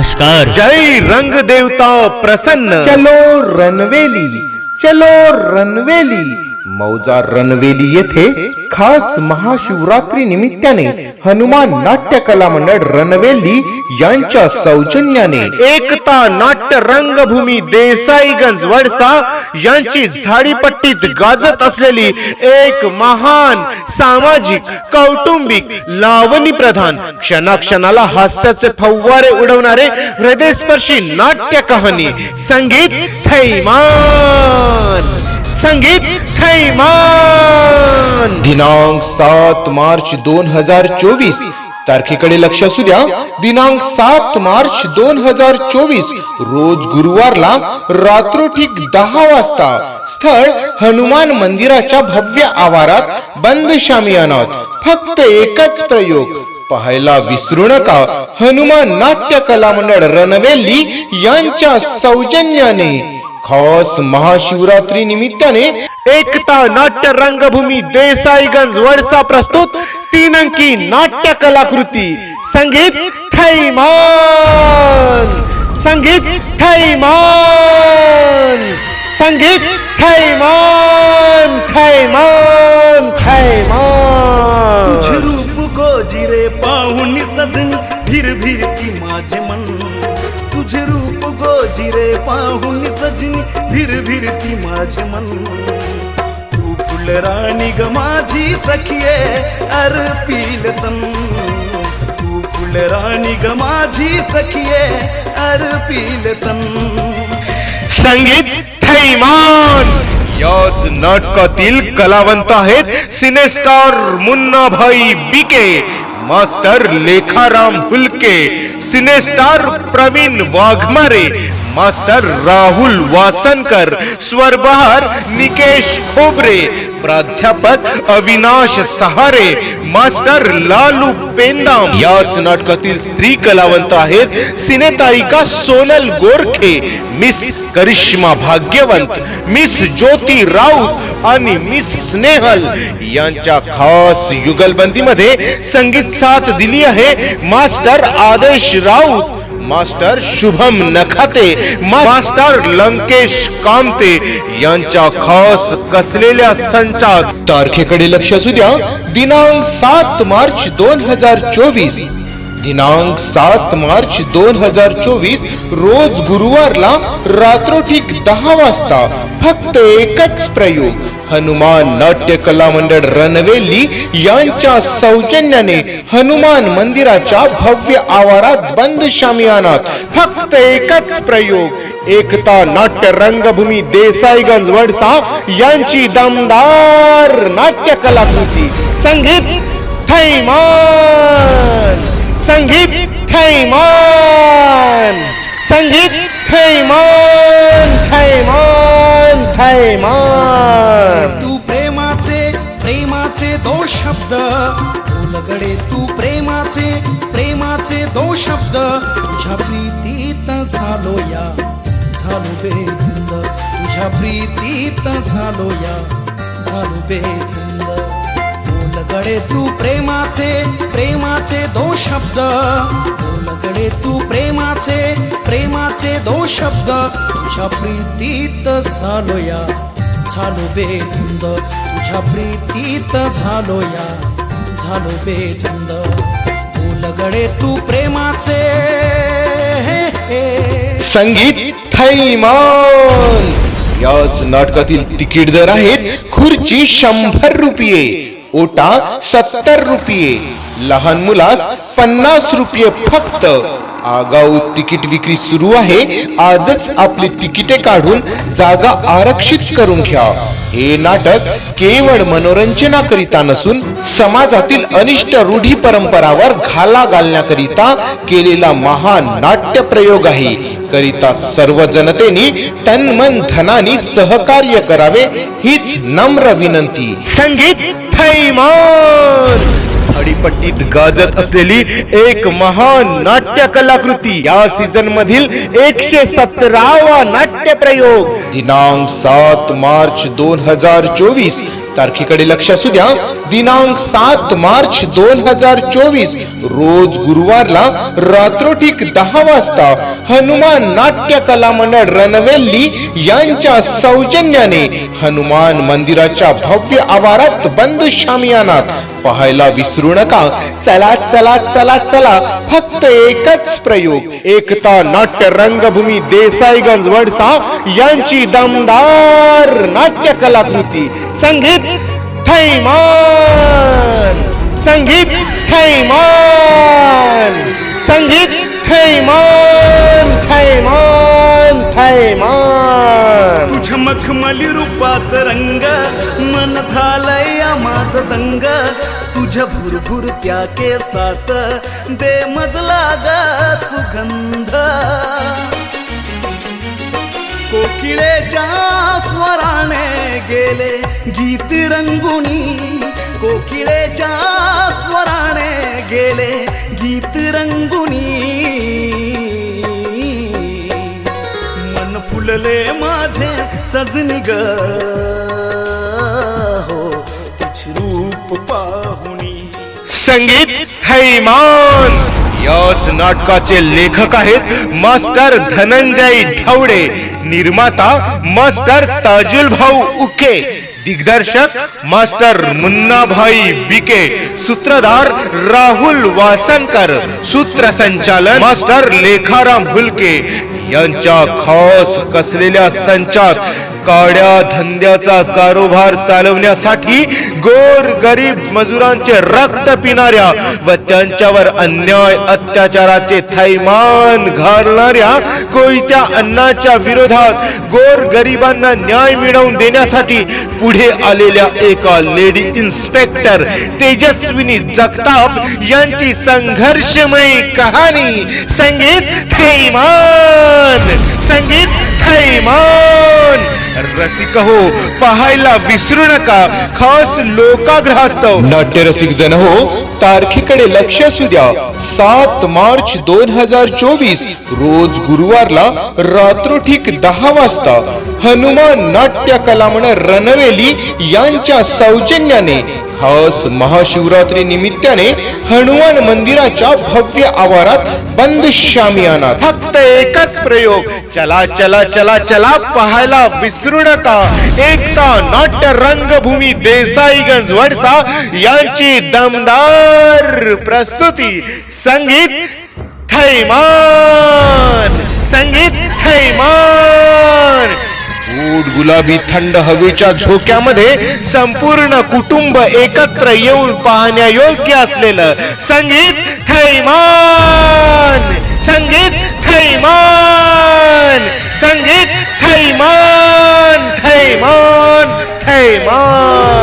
साकार जय रंग देवता प्रसन्न। चलो रनवेली चलो रनवेली मौजा रणवेली येथे खास महाशिवरात्री निमित्ताने हनुमान नाट्य कला मंडळ रणवेली यांच्या सौजन्याने एकता नाट्य रंगभूमी देसाईगंज वडसा यांची झाडीपट्टीत गाजत असलेली एक महान सामाजिक कौटुंबिक लावणी प्रधान क्षणाक्षणाला हास्याचे फव्वारे उडवणारे हृदयस्पर्शी नाट्य कहाणी संगीत थैमान! संगीत खैमान. दिनांक सात मार्च दोन हजार चोवीस. तारखेकडे लक्ष असू द्या. दिनांक सात मार्च दोन हजार चोवीस. रोज गुरुवारला रात्रोठीक दहा वाजता. स्थळ हनुमान मंदिराच्या भव्य आवारात बंद शामियानात. फक्त एकच प्रयोग. पाहायला विसरू नका. हनुमान नाट्य कला मंडळ रणवेली यांच्या सौजन्याने. खास महाशिवरात्री निमित्ताने एकता नाट्य रंगभूमी देसाईगंज वडसा प्रस्तुत तीन अंकी नाट्य कलाकृती संगीत थैमान संगीत थैमान संगीत थैमान थैमान थैमान तुझे रूप गोजिरे पाहून सजनी धीर धीर ती माझे मन। गोजी रे पाहून सजनी धीर धीर ती माझे मन. तू फुलराणी ग माझी सखिये अर्पिल तन. तू फुलराणी ग माझी सखिये अर्पिल तन. संगीत थैमान. याच नाटकातील कलावंत आहेत cine star Munnabhai B K master Lekharam Hulke cine star Pravin Waghmare master Rahul Wasankar स्वरबहार Nikesh Khobre प्राध्यापक अविनाश सहारे मास्टर लालू पेंदाम. याच नाटकातील स्त्री कलावंत आहेत सिनेताईका सोनल गोरखे मिस करिश्मा भाग्यवंत मिस ज्योती राऊत आणि मिस स्नेहल. यांच्या खास युगलबंदीमध्ये संगीत साथ दिली आहे master Adesh Raut. Master Shubham Nakhate master Lankesh Kamte यांच्या खास कसलेल्या संचात. तारखेकडे लक्ष असू द्या. दिनांक सात मार्च दोन हजार चोवीस. दिनांक सात मार्च दोन हजार चोवीस रोज गुरुवारला रात्रोठीक दहा वाजता फक्त एकच प्रयोग. हनुमान नाट्य कला मंडळ रणवेली यांच्या सौजन्याने हनुमान मंदिराच्या भव्य आवारात बंद शामियानात फक्त एकच प्रयोग. एकता नाट्य रंगभूमी देसाईगंज वडसा यांची दमदार नाट्य कलाकृती संगीत थैमान. संगीत थैमान. संगीत थैमान थैमान थैमान तू प्रेमाचे प्रेमाचे दोन शब्द. उलगडे तू प्रेमाचे प्रेमाचे दोन शब्द. तुझ्या प्रीतीत झालो या झालो बेधुंद. तुझ्या प्रीतीत झालो या झालो बेधुंद. बोलकडे तू प्रेमाचे प्रेमाचे दोन शब्द. बोलकडे तू प्रेमाचे प्रेमाचे दोन शब्द. तुझ्या प्रीतीत झालोया झालो बेधुंद तुझ्या प्रीतीत झालोया झालो बेधुंद बोलकडे तू प्रेमाचे हे. संगीत थैमान. याच नाटकातील तिकीट दर आहेत खुर्ची शंभर रुपये. ओटा सत्तर रुपये. लहान मुलास पन्नास रुपये फक्त. आगाऊ तिकीट विक्री सुरू आहे. आजच आपली तिकिटे काढून जागा आरक्षित करून घ्या. हे नाटक केवळ मनोरंजनाकरिता नसून समाजातील अनिष्ट रूढी परंपरावर घाला घालण्याकरिता केलेला महान नाट्य प्रयोग आहे. करिता सर्व जनतेने तन मन धनानी सहकार्य करावे हीच नम्र विनंती. संगीत थैमान! अडीपट्टीत गाजत असलेली एक महान नाट्य कलाकृती या सीझन मधील एकशे सतरावा नाट्य प्रयोग दिनांक सात मार्च दोन हजार चोवीस. तारखेकडे लक्ष असू द्या. दिनांक सात मार्च दोन हजार चोवीस. रोज गुरुवारला रात्रोठीक दहा वाजता हनुमान नाट्य कला मंडळ रणवेल्ली यांच्या सौजन्याने हनुमान मंदिराच्या भव्य आवारात बंद शामियानात पाहायला विसरू नका. चला चला चला चला. फक्त एकच प्रयोग. एकता नाट्य रंगभूमी देसाईगंज वडसा यांची दमदार नाट्य कलाकृती संगीत थैमान. संगीत थैमान. संगीत थैमान. मखमली रूपाच रंग. मन झालंय माझ दंग. तुझ्या भुरभुर त्या केसात. दे मजला ग सुगंध. कोकिळेच्या स्वराने गेले गीत रंगुनी. कोकिळेच्या स्वराने गेले गीत रंगुनी. फुलले माझे सजनी ग. हो तुझ रूप पाहुणी. संगीत हैमान. याच नाटकाचे लेखक आहेत मास्टर धनंजय ढवडे निर्माता मास्टर ताजुल भाऊ उके दिग्दर्शक मास्टर मुन्नाभाई बिके सूत्रधार राहुल वासनकर सूत्रसंचालन मास्टर लेखाराम हुलके यांच्या खास कसलेल्या संचात काड्या धंद्याचा कारोबार चालवण्यासाठी गोर गरीब मजुरांचे रक्त पिणाऱ्या व त्यांच्यावर अन्याय अत्याचाराचे थैमान घालणाऱ्या कोयत्या अन्नाच्या विरोधात गोर गरिबांना न्याय मिळवून देण्यासाठी पुढे आलेल्या एका लेडी इन्स्पेक्टर तेजस्विनी जगताप यांची संघर्षमयी कहाणी संगीत थैमान संगीत थैमान रसिक हो पाहायला विसरू नका. खास लोकाग्रहास्तव नाट्यरसिक जन हो तारखेकडे लक्ष असू द्या. सात मार्च दोन हजार चोवीस रोज गुरुवारला रात्रोठीक दहा वाजता. हनुमान नाट्य कलामंडळ रणवेली यांच्या सौजन्याने खास महाशिवरात्री निमित्ताने हनुमान मंदिराच्या भव्य आवारात बंद शामियाना फक्त एकच प्रयोग चला चला चला चला पाहायला विसरू नका एकता नाट्य रंगभूमी देसाईगंज वडसा यांची दमदार प्रस्तुती. संगीत थैमान संगीत थैमान. गोड गुलाबी थंड हवेच्या झोक्यामध्ये संपूर्ण कुटुंब एकत्र येऊन पाहण्यायोग्य असलेलं संगीत थैमान! संगीत थैमान! संगीत थैमान! थैमान! थैमान!